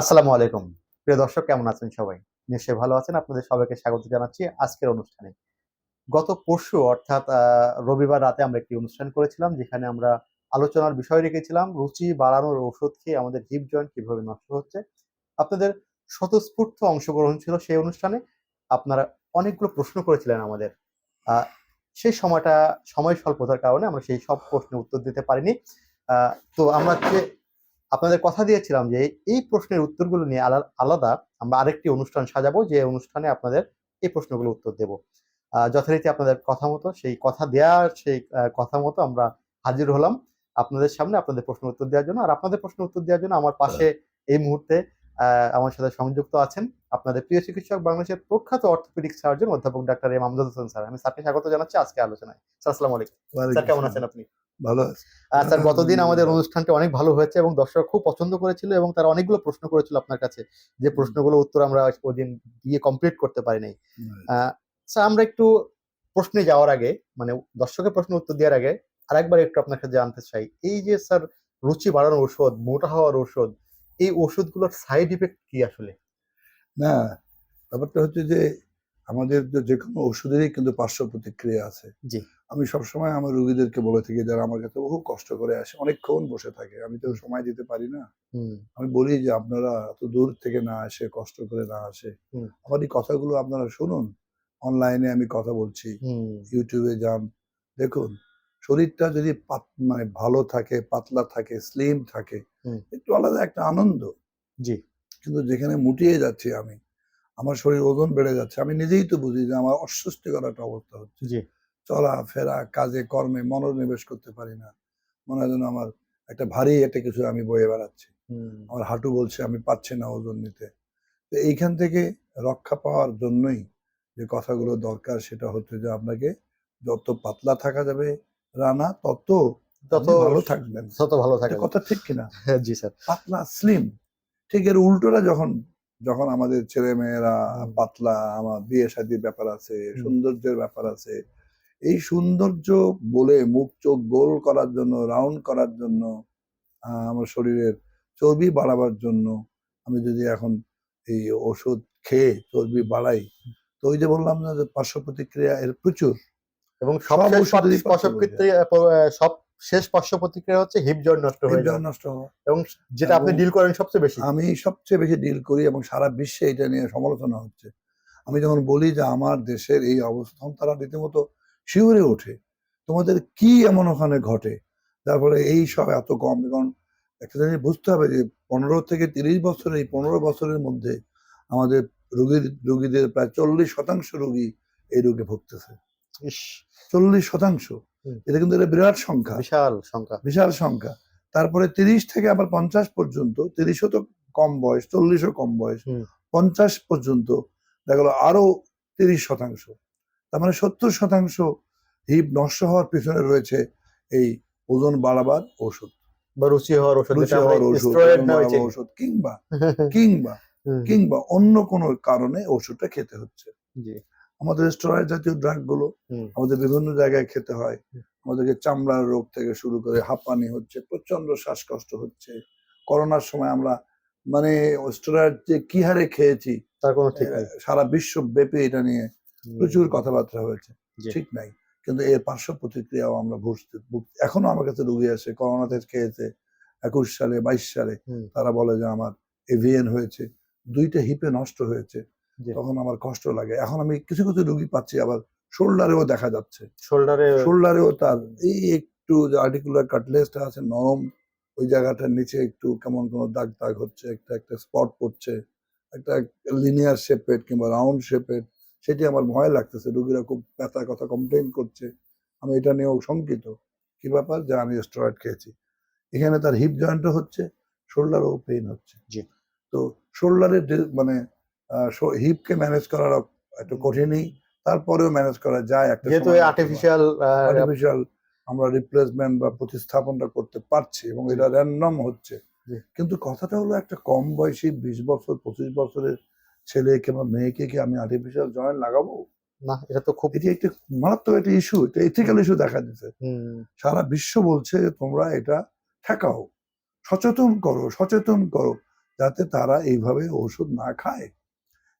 আসসালামু আলাইকুম। প্রিয় দর্শক, কেমন আছেন সবাই? নিশ্চয়ই ভালো আছেন। আপনাদের সবাইকে স্বাগত জানাচ্ছি আজকের অনুষ্ঠানে। গত পরশু, অর্থাৎ রবিবার রাতে আমরা একটি অনুষ্ঠান করেছিলাম, যেখানে আমরা আলোচনার বিষয় রেখেছিলাম, রুচি বাড়ানোর ওষুধ খেয়ে আমাদের হিপ জয়েন্ট কীভাবে নষ্ট হচ্ছে। আপনাদের স্বতঃস্ফূর্ত অংশগ্রহণ ছিল সেই অনুষ্ঠানে। আপনারা অনেকগুলো প্রশ্ন করেছিলেন আমাদের। সেই সময়টা, সময় স্বল্পতার কারণে আমরা সেই সব প্রশ্নের উত্তর দিতে পারিনি। তো আমরা আপনাদের কথা দিয়েছিলাম যে এই প্রশ্নের উত্তরগুলো নিয়ে আলা- আলাদা আমরা আরেকটি অনুষ্ঠান সাজাবো, যে অনুষ্ঠানে আপনাদের এই প্রশ্নগুলো উত্তর দেব। যথারীতি আপনাদের কথা মতো, সেই কথা দেওয়ার সেই কথা মতো আমরা হাজির হলাম আপনাদের সামনে আপনাদের প্রশ্ন উত্তর দেওয়ার জন্য। আর আপনাদের প্রশ্ন উত্তর দেওয়ার জন্য আমার পাশে এই মুহূর্তে আমার সাথে সংযুক্ত আছেন আপনাদের প্রিয় চিকিৎসক বাংলাদেশের প্রখ্যাত অর্থোপেডিক সার্জন অধ্যাপক doctor M Amjad Hossain sir. আমি স্যারকে স্বাগত জানাচ্ছি আজকে আলোচনায়। স্যার আসসালামু আলাইকুম। স্যার কেমন আছেন আপনি? ভালো স্যার গতদিন আমাদের অনুষ্ঠানটি অনেক ভালো হয়েছে এবং দর্শক খুব পছন্দ করেছিল এবং তারা অনেকগুলো প্রশ্ন করেছিল আপনার কাছে। যে প্রশ্নগুলো উত্তর আমরা ওই দিন দিয়ে কমপ্লিট করতে পারি নাই। আহ, স্যার আমরা একটু প্রশ্নে যাওয়ার আগে মানে দর্শকের প্রশ্ন উত্তর দেওয়ার আগে আরেকবার একটু আপনার কাছে জানতে চাই। এই যে স্যার রুচি বাড়ানোর ঔষধ মোটা হওয়ার ঔষধ এই ওষুধগুলোর সাইড ইফেক্ট কি আসলে? না ব্যাপারটা হচ্ছে যে আমাদের যে কোনো ওষুধেরই কিন্তু পার্শ্ব প্রতিক্রিয়া আছে। জি। আমি সবসময় আমার রোগীদেরকে বলে থাকি যারা আমার কাছে বহু কষ্ট করে আসে অনেকক্ষণ বসে থাকে আমি তো সময় দিতে পারি না। হুম। আমি বলি যে আপনারা এত দূর থেকে না আসে কষ্ট করে না আসে। আমার এই কথাগুলো আপনারা শুনুন। অনলাইনে আমি কথা বলছি। ইউটিউবে যান দেখুন। শরীরটা যদি মানে ভালো থাকে পাতলা থাকে স্লিম থাকে একটু আলাদা একটা আনন্দ। জি। কিন্তু যেখানে মুটিয়ে যাচ্ছি আমি আমার শরীর ওজন বেড়ে যাচ্ছে আমি নিজেই তো বুঝি যে আমার অস্বস্তিকর একটা অবস্থা হচ্ছে। চলা ফেরা কাজে কর্মে মনোনিবেশ করতে পারি না। মনে হয় যেন আমার একটা ভারী একটা কিছু আমি বয়ে বেড়াচ্ছি। আমার হাঁটু বলছে আমি পাচ্ছি না ওজন নিতে। তো এইখান থেকে রক্ষা পাওয়ার জন্যই যে কথাগুলো দরকার সেটা হচ্ছে যে আপনাকে যত পাতলা থাকা যাবে রানা তত তত ভালো থাকবেন। তত ভালো থাকে কথা ঠিক কিনা? হ্যাঁ, জি স্যার। পাতলা স্লিম ঠিক এর উল্টোটা যখন যখন আমাদের ছেলে মেয়েরা পাতলা আমার বিয়ে শাদীর ব্যাপার আছে সৌন্দর্যের ব্যাপার আছে এই সৌন্দর্য বলে মুখ চোখ গোল করার জন্য রাউন্ড করার জন্য আমার শরীরের চর্বি বাড়াবার জন্য আমি যদি এখন এই ওষুধ খেয়ে চর্বি বাড়াই তো ওই যে বললাম না যে পার্শ্ব প্রতিক্রিয়া এর প্রচুর এবং সব প্রতিক্রিয়া সব শেষ পার্শ্ব প্রতিক্রিয়া হচ্ছে হিপ জয়েন্ট নষ্ট হয়ে যায়। নষ্ট হওয়া এবং যেটা আপনি ডিল করেন সবচেয়ে বেশি। আমি সবচেয়ে বেশি ডিল করি এবং সারা বিশ্বে এটা নিয়ে সমালোচনা হচ্ছে। আমি যখন বলি যে আমার দেশের এই অবস্থান তারা রীতিমতো শিউরে ওঠে। তোমাদের কি এমন ওখানে ঘটে? তারপরে এই সব এত কম কারণ একটা জিনিস বুঝতে হবে যে পনেরো থেকে তিরিশ বছরের এই পনেরো বছরের মধ্যে আমাদের রোগীর রোগীদের প্রায় চল্লিশ শতাংশ রোগী এই রোগে ভুগতেছে। চল্লিশ শতাংশ। এটা কিন্তু বিরাট সংখ্যা। বিশাল সংখ্যা। বিশাল সংখ্যা। তারপরে তিরিশ থেকে আবার পঞ্চাশ পর্যন্ত তিরিশও তো কম বয়স চল্লিশও কম বয়স পঞ্চাশ পর্যন্ত দেখা গেলো আরও তিরিশ শতাংশ। তার মানে সত্তর শতাংশ হিপ নষ্ট হওয়ার পিছনে রয়েছে এই ওজন বাড়াবার ওষুধ বা রুচি হওয়ার ওষুধ রুচি হওয়ার ওষুধ। ওষুধ কিংবা কিংবা কিংবা অন্য কোনো কারণে ওষুধটা খেতে হচ্ছে। জি। আমাদের স্টেরয়েড জাতীয় ড্রাগগুলো আমাদের বিভিন্ন জায়গায় খেতে হয়। আমাদেরকে চামড়ার রোগ থেকে শুরু করে হাঁপানি হচ্ছে প্রচণ্ড শ্বাসকষ্ট হচ্ছে। করোনার সময় আমরা মানে স্টেরয়েড যে কি হারে খেয়েছি তার কোনো ঠিক সারা বিশ্ব ব্যাপী এটা নিয়ে প্রচুর কথাবার্তা হয়েছে। ঠিক নাই। কিন্তু এর পার্শ্ব প্রতিক্রিয়াও আমরা বুঝতে ভুগ- এখনও আমার কাছে রুগী আসে করোনাতে খেয়েছে একুশ সালে বাইশ সালে। তারা বলে যে আমার এভিএন হয়েছে দুইটা হিপে নষ্ট হয়েছে। তখন আমার কষ্ট লাগে। এখন আমি কিছু কিছু রুগী পাচ্ছি আবার শোল্ডারেও দেখা যাচ্ছে। শোল্ডারে শোল্ডারেও তার এই একটু যে আর্টিকুলার কাটলেসটা আছে নরম ওই জায়গাটার নিচে একটু কেমন কোনো দাগ দাগ হচ্ছে একটা একটা স্পট পড়ছে একটা লিনিয়ার শেপের কিংবা রাউন্ড শেপের সেটি আমার ভয় লাগতেছে। রুগীরা খুব ব্যথার কথা কমপ্লেন করছে। আমি এটা নিয়েও শঙ্কিত। কি ব্যাপার? যে আমি স্টেরয়েড খেয়েছি। এখানে তার হিপ জয়েন্টও হচ্ছে শোল্ডারও পেইন হচ্ছে। জি। তো শোল্ডারের মানে হিপকে ম্যানেজ করার একটু কঠিনই তারপরেও ম্যানেজ করা যায় একটা যেহেতু। আর্টিফিশিয়াল আর্টিফিশিয়াল আমরা রিপ্লেসমেন্ট বা প্রতিস্থাপনটা করতে পারছি এবং এটা র্যান্ডম হচ্ছে। কিন্তু কথাটা হলো একটা কম বয়সী বিশ বছর পঁচিশ বছরের ছেলে কিংবা মেয়েকে কি আমি আর্টিফিশিয়াল জয়েন্ট লাগাবো? না এটা তো খুব এটি একটা মারাত্মক একটা ইস্যু এটা এথিক্যাল ইস্যু দেখা দিচ্ছে। সারা বিশ্ব বলছে তোমরা এটা ঠেকাও। সচেতন করো সচেতন করো যাতে তারা এইভাবে ওষুধ না খায়।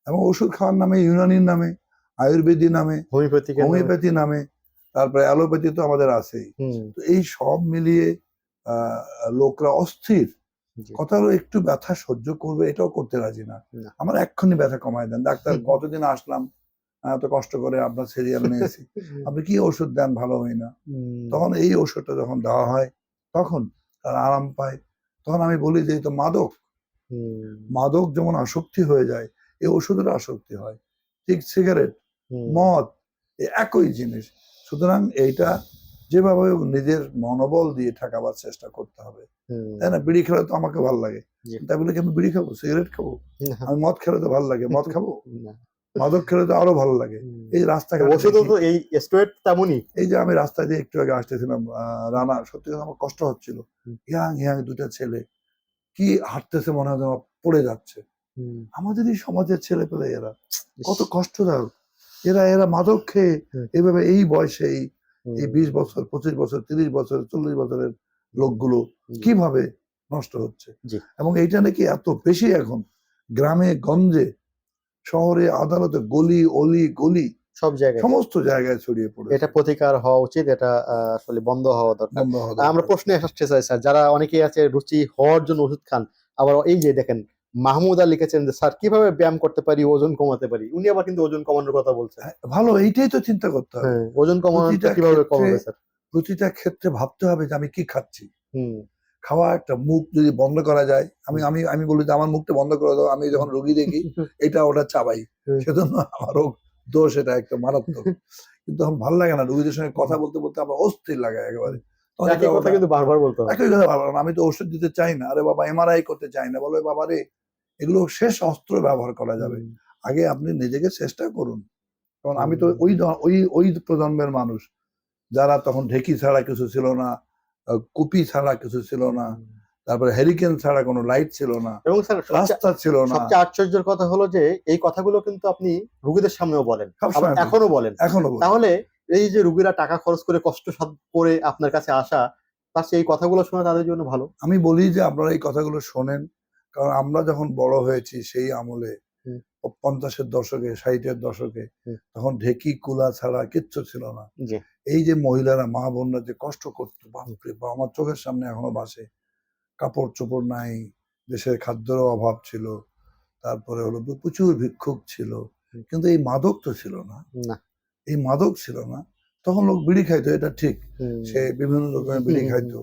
এবং ওষুধ খাওয়ার নামে ইউনানির নামে আয়ুর্বেদী নামে হোমিওপ্যাথি হোমিওপ্যাথি নামে তারপরে অ্যালোপ্যাথি তো আমাদের আছেই। তো এই সব মিলিয়ে লোকরা অস্থির। কথা একটু ব্যথা সহ্য করবে এটাও করতে রাজি না। আমার এক্ষুনি ব্যথা কমায় দেন। ডাক্তার কতদিন আসলাম? এত কষ্ট করে আপনার সিরিয়াল নিয়েছি আপনি কি ওষুধ দেন? ভালো হয় না। তখন এই ওষুধটা যখন দেওয়া হয় তখন তারা আরাম পায়। তখন আমি বলি যে এই তো মাদক। মাদক যেমন আসক্তি হয়ে যায় এই ওষুধের আসক্তি হয়। ঠিক সিগারেট মদ একই জিনিস। সুতরাং এইটা যেভাবে নিজের মনোবল দিয়ে ঠেকাবার চেষ্টা করতে হবে। তাই না? বিড়ি খেলে তো আমাকে ভালো লাগে। তাই বলে কি আমি বিড়ি খাব? সিগারেট খাব? আমি মদ খেলে তো ভালো লাগে। মদ খাব? মাদক খেলে তো আরও ভালো লাগে। এই রাস্তাঘাটে ওষুধও তো এই স্টোয়েট তেমনই। এই যে আমি রাস্তা দিয়ে একটু আগে আসতেছিলাম রানা সত্যি কথা আমার কষ্ট হচ্ছিল। হুম। ইয়াং ইয়াং দুটা ছেলে। কি হাঁটতেছে মনে হয় পড়ে যাচ্ছে। আমাদের এই সমাজের ছেলে পেলে এরা কত কষ্টদায়ক এরা এরা মাদক খেয়ে হুম। এইভাবে এই বয়সে এই বিশ বছর পঁচিশ বছর তিরিশ বছর চল্লিশ বছরের লোকগুলো কীভাবে নষ্ট হচ্ছে? এবং এইটা নাকি এত বেশি এখন? গ্রামে গঞ্জে শহরে আদালতে গলি অলি গলি সব জায়গায়। সমস্ত জায়গায় ছড়িয়ে পড়ে এটা প্রতিকার হওয়া উচিত এটা আসলে বন্ধ হওয়া দরকার। আমরা প্রশ্নে আসতে চাই স্যার যারা অনেকেই আছে রুচি হওয়ার জন্য ওষুধ খান আবার এই যে দেখেন মাহমুদা লিখেছেন যে স্যার কীভাবে ব্যায়াম করতে পারি ওজন কমাতে পারি? উনি আবার কিন্তু ওজন কমানোর কথা বলছেন। হ্যাঁ, ভালো এইটাই তো চিন্তা করতে হবে। হ্যাঁ ওজন কমানো কীভাবে কমাবে স্যার? প্রতিটা ক্ষেত্রে ভাবতে হবে যে আমি কি খাচ্ছি? হুম। খাওয়া একটা মুখ যদি বন্ধ করা যায় আমি আমি আমি বলি যে আমার মুখটা বন্ধ করে দাও আমি যখন রোগী দেখি এটা ওটা চাবাই। সেজন্য আমারও দোষ এটা একটা মারাত্মক। কিন্তু এখন ভালো লাগে না রোগীদের সঙ্গে কথা বলতে বলতে আমার অস্থির লাগে একেবারে। তখন একই কথা কিন্তু বারবার বলতে একই কথা ভালো আমি তো ওষুধ দিতে চাই না আরে বাবা এমআরআই করতে চাই না বলো বাবা রে এগুলো শেষ অস্ত্র ব্যবহার করা যাবে। আগে আপনি নিজেকে চেষ্টা করুন। কারণ আমি তো ওই ওই ওই প্রজন্মের মানুষ। যারা তখন ঢেকি ছাড়া কিছু ছিল না কুপি ছাড়া কিছু ছিল না তারপরে হ্যারিকেন ছাড়া কোনো লাইট ছিল না এবং স্যার রাস্তা ছিল না। সবচেয়ে আশ্চর্যের কথা হলো যে এই কথাগুলো কিন্তু আপনি রুগীদের সামনেও বলেন। এখনও বলেন। এখনও তাহলে এই যে রুগীরা টাকা খরচ করে কষ্ট করে আপনার কাছে আসা তার সেই কথাগুলো শোনা তাদের জন্য ভালো। আমি বলি যে আপনারা এই কথাগুলো শোনেন। কারণ আমরা যখন বড় হয়েছি সেই আমলে পঞ্চাশের দশকে ষাটের দশকে। তখন ঢেকি কুলা ছাড়া কিচ্ছু ছিল না। এই যে মহিলারা মা বোনরা যে কষ্ট করতো বাপরে বা আমার চোখের সামনে এখনও বাসে। কাপড় চোপড় নাই দেশের খাদ্যেরও অভাব ছিল তারপরে হলো প্রচুর ভিক্ষুক ছিল। কিন্তু এই মাদক তো ছিল না। এই মাদক ছিল না। তখন লোক বিড়ি খাইতো এটা ঠিক। সে বিভিন্ন রকমের বিড়ি খাইতো।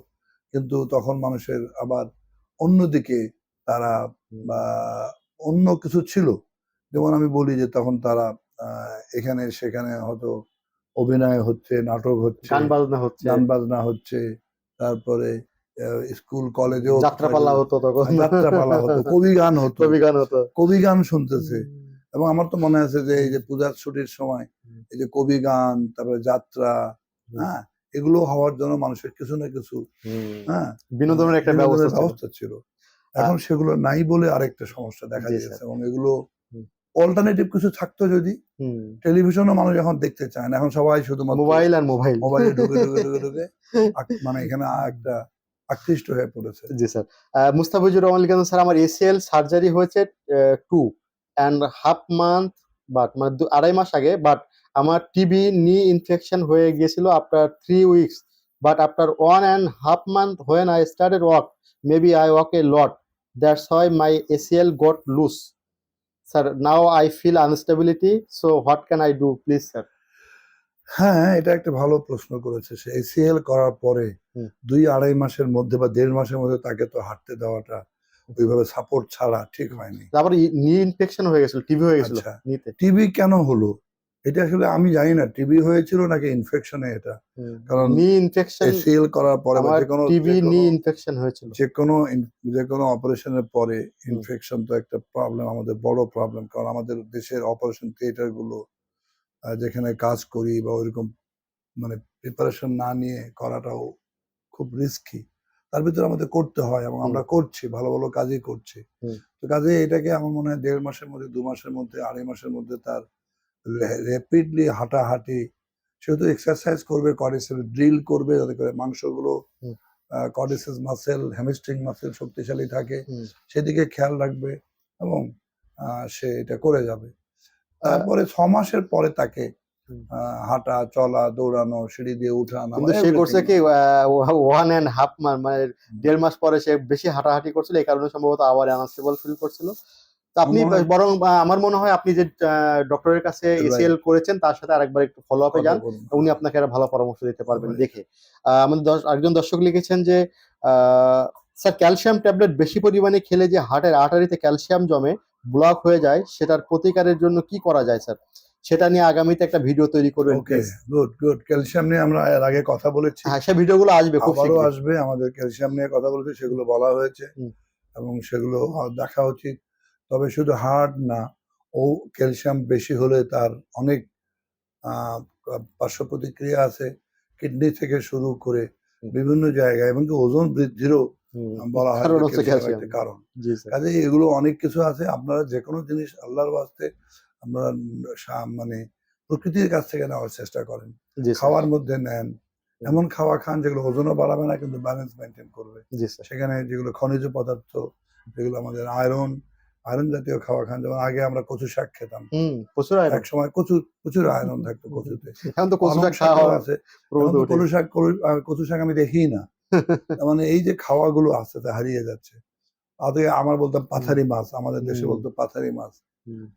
কিন্তু তখন মানুষের আবার অন্যদিকে তারা অন্য কিছু ছিল। যেমন আমি বলি যে তখন তারা আহ, এখানে সেখানে হয়তো অভিনয় হচ্ছে নাটক হচ্ছে গান বাজনা হচ্ছে। গান বাজনা হচ্ছে তারপরে স্কুল কলেজেও যাত্রাপালা হতো তখন। যাত্রাপালা হতো কবি গান হতো। কবি গান হতো। কবি গান শুনতেছে। এবং আমার তো মনে আছে যে এই যে পূজার ছুটির সময় এই যে কবি গান তারপরে যাত্রা হ্যাঁ এগুলো হওয়ার জন্য মানুষের কিছু না কিছু হ্যাঁ বিনোদনের একটা ব্যবস্থা ছিল। এখন সেগুলো নাই বলে আরেকটা সমস্যা দেখা যাচ্ছে এবং এগুলো অল্টারনেটিভ কিছু থাকতো যদি টেলিভিশনও মানুষ এখন দেখতে চায় না। এখন সবাই শুধু মোবাইল আর মোবাইল। মোবাইলে ঢুকে ঢুকে ঢুকে ঢুকে মানে এখানে একটা আকৃষ্ট হয়ে পড়েছে। জি স্যার। মুস্তাফিজুর রহমান লিখেছেন স্যার আমার এসিএল সার্জারি হয়েছে two and half month but মানে আড়াই মাস আগে বাট আমার টিবি নি ইনফেকশন হয়ে গিয়েছিল after three weeks but after one and half month when I started walk maybe I walk a lot that's why my ACL got loose sir now I feel unstability so what can I do please sir হ্যাঁ এটা একটা ভালো প্রশ্ন করেছে সে। ACL করার পরে। দুই আড়াই মাসের মধ্যে বা দেড় মাসের মধ্যে তাকে তো হাঁটতে দেওয়াটা ওইভাবে সাপোর্ট ছাড়া ঠিক হয়নি। তারপর নি ইনফেকশন হয়ে গেছিল টিবি হয়ে গেছিল আচ্ছা। টিবি কেন হলো? এটা আসলে আমি জানি না টিবি হয়েছিল নাকি ইনফেকশনে এটা? কারণ নি ইনফেকশন এসিএল করার পরে যে কোনো টিবি নি ইনফেকশন হয়েছিল। যে কোনো যে কোনো অপারেশনের পরে ইনফেকশন তো একটা প্রবলেম আমাদের বড় প্রবলেম কারণ আমাদের দেশের অপারেশন থিয়েটারগুলো যেখানে কাজ করি বা ওইরকম মানে প্রিপারেশন না নিয়ে করাটাও খুব রিস্কি তার ভিতরে আমাদের করতে হয় এবং আমরা করছি ভালো ভালো কাজই করছি। তো কাজে এটাকে আমার মনে হয় দেড় মাসের মধ্যে দু মাসের মধ্যে আড়াই মাসের মধ্যে তার র্যাপিডলি হাঁটাহাঁটি সেহেতু এক্সারসাইজ করবে করে ড্রিল করবে যাতে করে মাংসগুলো। কডিসেস মাসেল হ্যামস্ট্রিং মাসেল শক্তিশালী থাকে। সেদিকে খেয়াল রাখবে এবং সে এটা করে যাবে। তারপরে ছ মাসের পরে তাকে হাঁটা চলা দৌড়ানো সিঁড়ি দিয়ে উঠা নামা কিন্তু সে করছে কি ওয়ান এন্ড হাফ মানে দেড় মাস পরে সে বেশি হাঁটাহাঁটি করছিল এই কারণে সম্ভবত আবার আনস্টেবল ফিল করছিল। আপনি বরং আমার মনে হয় আপনি যে ডক্টরের কাছে এসিএল করেছেন তার সাথে আরেকবার একটু ফলো আপে যান উনি আপনাকে একটা ভালো পরামর্শ দিতে পারবেন দেখে। আমাদের একজন দর্শক লিখেছেন যে স্যার ক্যালসিয়াম ট্যাবলেট বেশি পরিমাণে খেলে যে হার্টের আর্টারিতে ক্যালসিয়াম জমে ব্লক হয়ে যায় সেটার প্রতিকারের জন্য কি করা যায় স্যার? সেটা নিয়ে আগামীতে একটা ভিডিও তৈরি করবেন ওকে গুড গুড ক্যালসিয়াম নিয়ে আমরা এর আগে কথা বলেছি। হ্যাঁ সেই ভিডিওগুলো আসবে খুব। আসবে আমাদের ক্যালসিয়াম নিয়ে কথা বলেছি সেগুলো বলা হয়েছে এবং সেগুলো দেখা উচিত। তবে শুধু হার্ট না ও ক্যালসিয়াম বেশি হলে তার অনেক পার্শ্ব প্রতিক্রিয়া আছে কিডনি থেকে শুরু করে। বিভিন্ন জায়গায় এমনকি ওজন বৃদ্ধিরও বলা হয় কারণ কাজে এগুলো অনেক কিছু আছে আপনারা যে কোনো জিনিস আল্লাহর বাস্তে আপনারা মানে প্রকৃতির কাছ থেকে নেওয়ার চেষ্টা করেন। খাওয়ার মধ্যে নেন। এমন খাওয়া খান যেগুলো ওজনও বাড়াবে না কিন্তু ব্যালেন্স মেনটেন করবে। সেখানে যেগুলো খনিজ পদার্থ যেগুলো আমাদের আয়রন আয়রন জাতীয় খাওয়া খান যেমন আগে আমরা কচু শাক খেতাম। প্রচুর এক সময় কচু প্রচুর আয়রন থাকতো কচুতে। এখন তো কচু শাক খাওয়া আছে। কচু শাক কচু- শাক আমি দেখি না। মানে এই যে খাওয়াগুলো আস্তে আস্তে হারিয়ে যাচ্ছে। আগে আমার বলতাম পাথারি মাছ আমাদের দেশে বলতো পাথারি মাছ।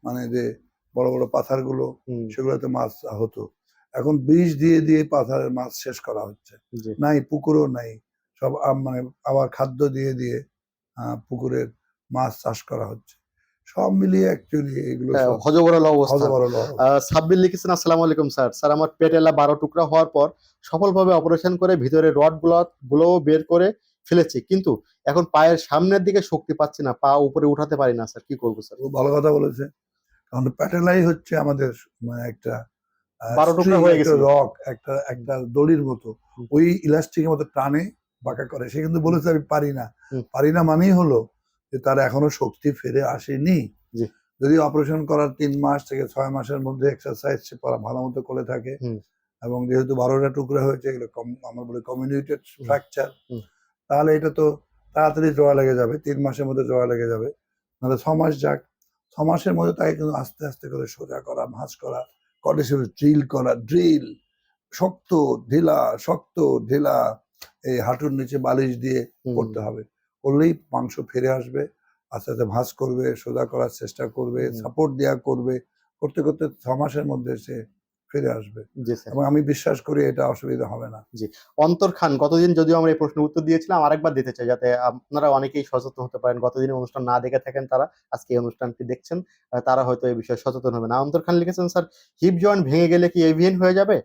মানে যে বড় বড় পাথারগুলো সেগুলোতে মাছ হতো। এখন বিষ দিয়ে দিয়ে পাথারের মাছ শেষ করা হচ্ছে। নাই পুকুরও নাই। সব মানে আবার খাদ্য দিয়ে দিয়ে আহ, পুকুরের মাছ চাষ করা হচ্ছে। সব মিলিয়ে অ্যাকচুয়ালি এগুলো হ্যাঁ, সব অবস্থা। সাব্বির লিখেছেন আসসালামু আলাইকুম স্যার। স্যার আমার পেটেলা বারো টুকরা হওয়ার পর সফলভাবে অপারেশন করে ভিতরে রডগুলো বের করে ফেলেছি। কিন্তু এখন পায়ের সামনের দিকে শক্তি পাচ্ছি না পা উপরে উঠাতে পারি না স্যার। কি করব স্যার? ভালো কথা বলেছে। কারণ প্যাটেলাই হচ্ছে আমাদের মানে একটা বারো টুকরা হয়ে গেছিল। রক একটা একটা দড়ির মতো। ওই ইলাস্টিকের মতো টানে বাঁকা করে। সে কিন্তু বলেছে আমি পারি না। পারি না মানেই হলো যে তার এখনও শক্তি ফিরে আসেনি। যদি অপারেশন করার তিন মাস থেকে ছয় মাসের মধ্যে এক্সারসাইজ সে করা ভালো মতো করে থাকে এবং যেহেতু বারোটা টুকরা হয়েছে এগুলো আমরা বলি কমিউনিটেড ফ্র্যাকচার তাহলে এটা তো তাড়াতাড়ি জোড়া লেগে যাবে তিন মাসের মধ্যে জোড়া লেগে যাবে। নাহলে ছ মাস যাক ছ মাসের মধ্যে তাকে কিন্তু আস্তে আস্তে করে সোজা করা ভাঁজ করা কটেশ্বর ড্রিল করা ড্রিল শক্ত ঢিলা শক্ত ঢিলা এই হাঁটুর নিচে বালিশ দিয়ে করতে হবে। করলেই মাংস ফিরে আসবে আস্তে আস্তে ভাঁজ করবে সোজা করার চেষ্টা করবে। সাপোর্ট দেওয়া করবে করতে করতে ছ মাসের মধ্যে সে ফিরে আসবে। জি স্যার। এবং আমি বিশ্বাস করি এটা অসুবিধা হবে না। জি। অন্তর খান গতদিন যদিও আমরা এই প্রশ্নের উত্তর দিয়েছিলাম আরেকবার দিতে চাই যাতে আপনারা অনেকেই সচেতন হতে পারেন। গতদিনের অনুষ্ঠান না দেখে থাকেন তারা আজকে এই অনুষ্ঠানটি দেখছেন তারা হয়তো এই বিষয়ে সচেতন হবে না। অন্তর খান লিখেছেন স্যার হিপ জয়েন্ট ভেঙে গেলে কি এভিএন হয়ে যাবে?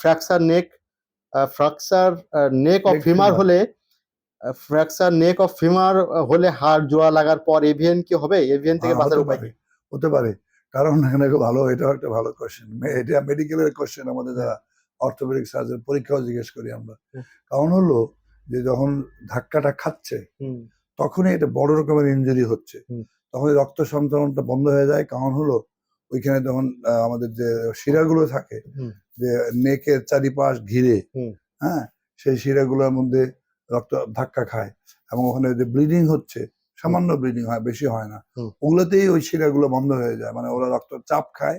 Fracture neck fracture neck of femur. হলে ফ্র্যাকচার নেক অফ ফিমার হলে হাড় জোড়া লাগার পর এভিএন কি হবে? এভিএন থেকে বাঁচার উপায়? হতে পারে। কারণ এখানে ভালো এটাও একটা ভালো কোশ্চেন এটা মেডিকেলের কোশ্চেন আমাদের যারা অর্থোপেডিক সার্জন পরীক্ষাও জিজ্ঞেস করি আমরা। কারণ হলো যে যখন ধাক্কাটা খাচ্ছে তখনই এটা বড় রকমের ইনজুরি হচ্ছে। তখন রক্ত সঞ্চালনটা বন্ধ হয়ে যায়। কারণ হলো ওইখানে তখন আমাদের যে শিরাগুলো থাকে যে নেকের চারিপাশ ঘিরে হ্যাঁ সেই শিরাগুলোর মধ্যে রক্ত ধাক্কা খায় এবং ওখানে যে ব্লিডিং হচ্ছে সামান্য ব্লিডিং হয় বেশি হয় না। ওগুলোতেই ওই শিরাগুলো বন্ধ হয়ে যায়। মানে ওরা রক্ত চাপ খায়।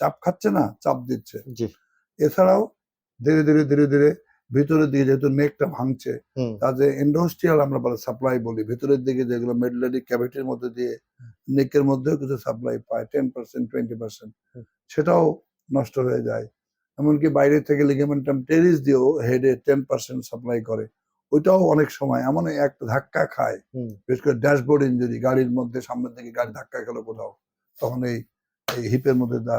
চাপ খাচ্ছে না চাপ দিচ্ছে। এছাড়াও ধীরে ধীরে ধীরে ধীরে ভিতরের দিকে যেহেতু নেকটা ভাঙছে যে ইন্ডাস্ট্রিয়াল আমরা বলে সাপ্লাই বলি ভিতরের দিকে যেগুলো মেডলারি ক্যাভিটির মধ্যে দিয়ে নেকের মধ্যেও কিছু সাপ্লাই পায় টেন পার্সেন্ট টোয়েন্টি পার্সেন্ট সেটাও নষ্ট হয়ে যায়। এমনকি বাইরে থেকে লিগামেন্টাম টেরিস দিয়েও হেডে টেন পার্সেন্ট সাপ্লাই করে। ওইটাও অনেক সময় এমন একটা ধাক্কা খায়। বিশেষ করে ড্যাশবোর্ড ইঞ্জুরি গাড়ির মধ্যে সামনের দিকে গাড়ি ধাক্কা খেলো কোথাও তখন এই এই হিপের মধ্যে দা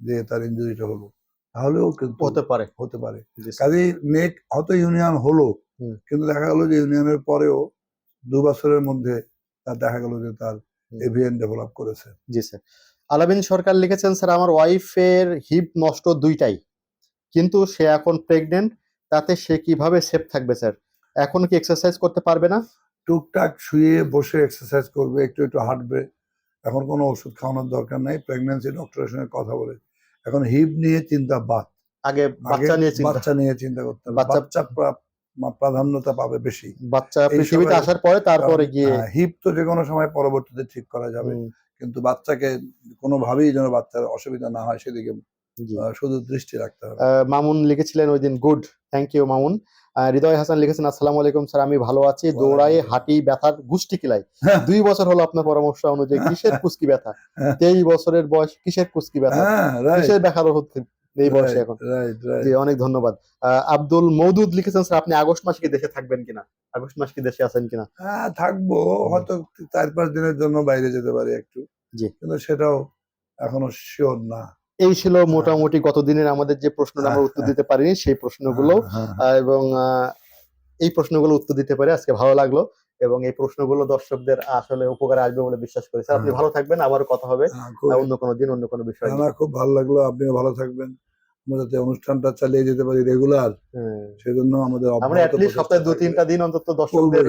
যে তার ইঞ্জুরিটা হলো। তাহলেও কিন্তু হতে পারে। হতে পারে। কাজেই নেক হয়তো ইউনিয়ন হলো। কিন্তু দেখা গেল যে ইউনিয়নের পরেও দু বছরের মধ্যে তার দেখা গেল যে তার। এভিএন ডেভেলপ করেছে। জি স্যার। আলাবিন সরকার লিখেছেন স্যার আমার ওয়াইফের হিপ নষ্ট দুইটাই কিন্তু সে এখন প্রেগনেন্ট তাতে সে কীভাবে সেফ থাকবে স্যার? এখন কি এক্সারসাইজ করতে পারবে না? টুকটাক শুয়ে বসে এক্সারসাইজ করবে একটু একটু হাঁটবে। এখন কোনো ওষুধ খাওয়ানোর দরকার নাই প্রেগনেন্সি ডক্টরের সঙ্গে কথা বলে। এখন হিপ নিয়ে চিন্তা বাদ। আগে বাচ্চা নিয়ে চিন্তা। বাচ্চা নিয়ে চিন্তা করতে হবে। বাচ্চা- প্রাধান্যতা পাবে বেশি। বাচ্চা পৃথিবীতে আসার পরে তারপরে গিয়ে হিপ তো যে কোনো সময় পরবর্তীতে ঠিক করা যাবে। কিন্তু বাচ্চাকে কোনোভাবেই যেন বাচ্চার অসুবিধা না হয় সেদিকে শুধু দৃষ্টি রাখতে হবে। মামুন লিখেছিলেন ওই দিন good thank you Mamun. Hridoy Hasan লিখেছেন আসসালামু আলাইকুম স্যার আমি ভালো আছি। দৌড়াই হাঁটি ব্যথার গুষ্টি কিলাই। হ্যাঁ। দুই বছর হলো আপনার পরামর্শ অনুযায়ী কিসের কুস্কি ব্যথা? হ্যাঁ। তেইশ বছরের বয়স কিসের কুস্কি ব্যথা? হ্যাঁ কিসের ব্যথার হচ্ছে এই বয়সে এখন? জি অনেক ধন্যবাদ। আব্দুল মৌদুদ লিখেছেন স্যার আপনি আগস্ট মাসে কি দেশে থাকবেন কিনা? আগস্ট মাস কি দেশে আছেন কিনা? হ্যাঁ থাকব। হয়তো চার পাঁচ দিনের জন্য বাইরে যেতে পারি একটু। জি। কিন্তু সেটাও এখনও শিওর না। এই ছিল মোটামুটি গতদিনের আমাদের যে প্রশ্নটা আমরা উত্তর দিতে পারিনি সেই প্রশ্নগুলো হ্যাঁ, হ্যাঁ, আহ, এবং আহ, এই প্রশ্নগুলো উত্তর দিতে পারে আজকে ভালো লাগল এবং এই প্রশ্নগুলো দর্শকদের আসলে উপকারে আসবে বলে বিশ্বাস করি। স্যার আপনি হ্যাঁ। ভালো থাকবেন আবারও কথা হবে হ্যাঁ, অন্য কোনো দিন অন্য কোনো বিষয় আমার খুব ভালো লাগল আপনিও ভালো থাকবেন। আমরা যাতে অনুষ্ঠানটা চালিয়ে যেতে পারি রেগুলার হ্যাঁ। সেজন্য আমাদের আমরা অ্যাটলিস্ট সপ্তাহে দু তিনটা দিন অন্তত দর্শকদের।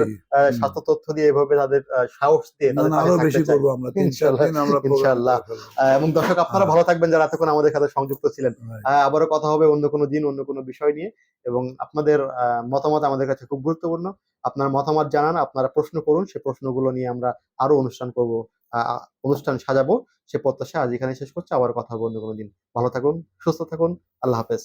স্বাস্থ্য তথ্য দিয়ে এভাবে তাদের সাহস দিয়ে তাদের আরও বেশি। করব আমরা। এবং দর্শক আপনারা ভালো থাকবেন যারা এতক্ষণ আমাদের সাথে সংযুক্ত ছিলেন. আবারও কথা হবে অন্য কোনো দিন অন্য কোনো বিষয় নিয়ে। এবং আপনাদের আহ, মতামত আমাদের কাছে খুব গুরুত্বপূর্ণ। আপনার মতামত জানান আপনারা প্রশ্ন করুন সে প্রশ্নগুলো নিয়ে আমরা আরও অনুষ্ঠান করব। অনুষ্ঠান সাজাবো, সে প্রত্যাশা আজ এখানে শেষ করছে। আবার কথা হবে অন্য ভালো থাকুন, সুস্থ থাকুন, আল্লাহ হাফেজ।